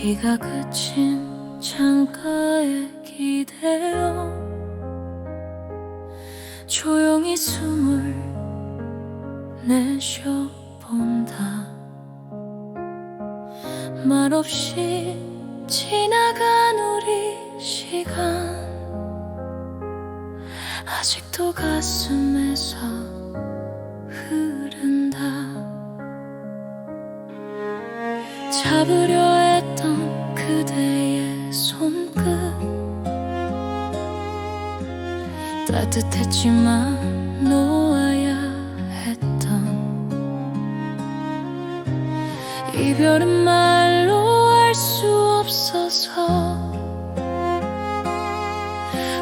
비가 그친 창가에 기대어 조용히 숨을 내쉬어본다. 말없이 지나간 우리 시간 아직도 가슴에서 흐른다. 잡으려 따뜻했지만 놓아야 했던 이별은 말로 할수 없어서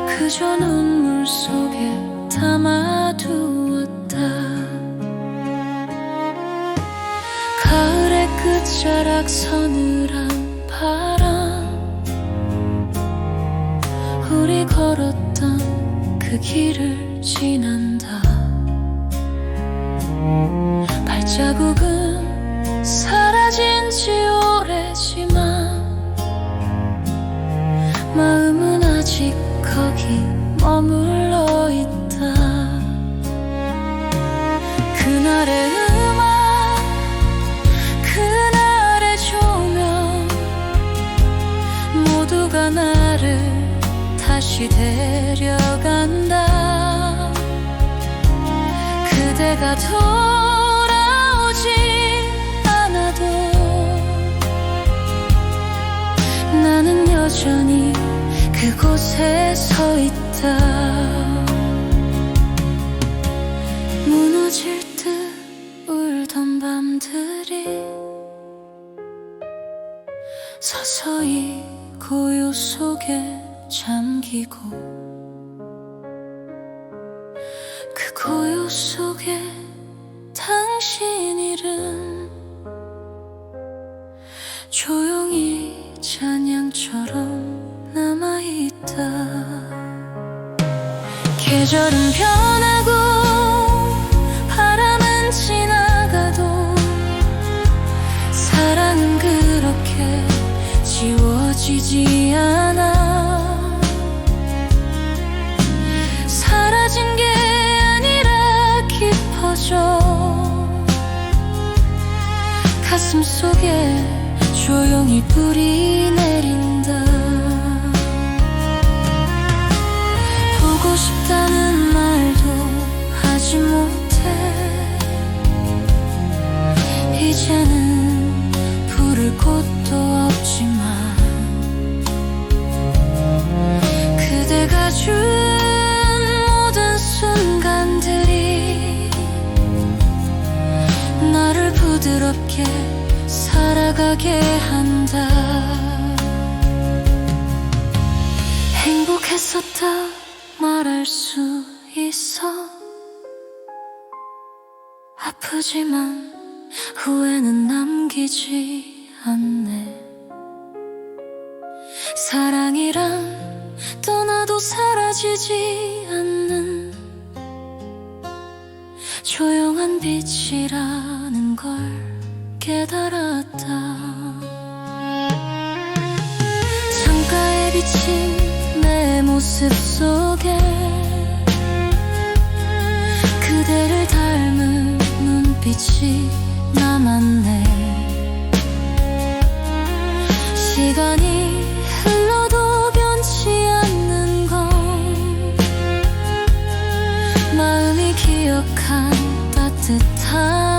그저 눈물 속에 담아두었다. 가을의 끝자락 서늘한 바람 우리 걸었던 그 길을 지난다. 발자국은 사라진 지 오래지만 마음은 아직 거기 머물러 있다. 그날의 음악 그날의 조명 모두가 나를 다시 데 그대가 돌아오지 않아도 나는 여전히 그곳에 서 있다. 무너질 듯 울던 밤들이 서서히 고요 속에 잠기고 그 고요 속 조용히 찬양처럼 남아있다. 계절은 변하고 바람은 지나가도 사랑은 그렇게 지워지지 않아. 사라진 게 아니라 깊어져 가슴 속에 조용히 불이 내린다. 보고 싶다는 말도 하지 못해. 이제는 부를 곳도 없지만 그대가 준 모든 순간들이 나를 부드럽게 살아가게 한다. 행복했었다 말할 수 있어. 아프지만 후회는 남기지 않네. 사랑이란 떠나도 사라지지 않는 조용한 빛이라는 걸 깨달았다. 창가에 비친 내 모습 속에 그대를 닮은 눈빛이 남았네. 시간이 흘러도 변치 않는 건 마음이 기억한 따뜻함이었다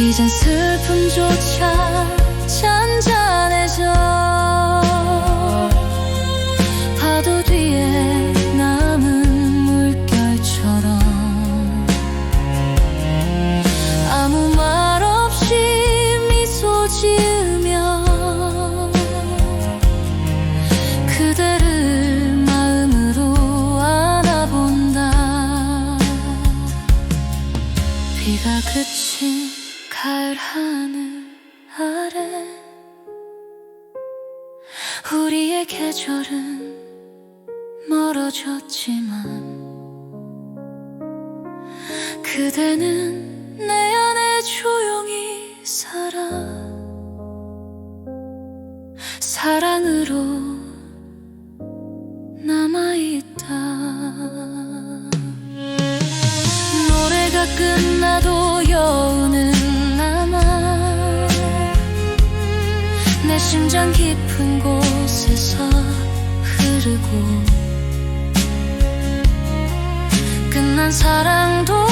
이젠 슬픔조차 잔잔해져. 파도 뒤에 남은 물결처럼 아무 말 없이 미소 지으며 그대를 마음으로 안아본다. 비가 그친 가을 하늘 아래 우리의 계절은 멀어졌지만 그대는 내 안에 조용히 살아 사랑으로 사랑 깊은 곳에서 흐르고 끝난 사랑도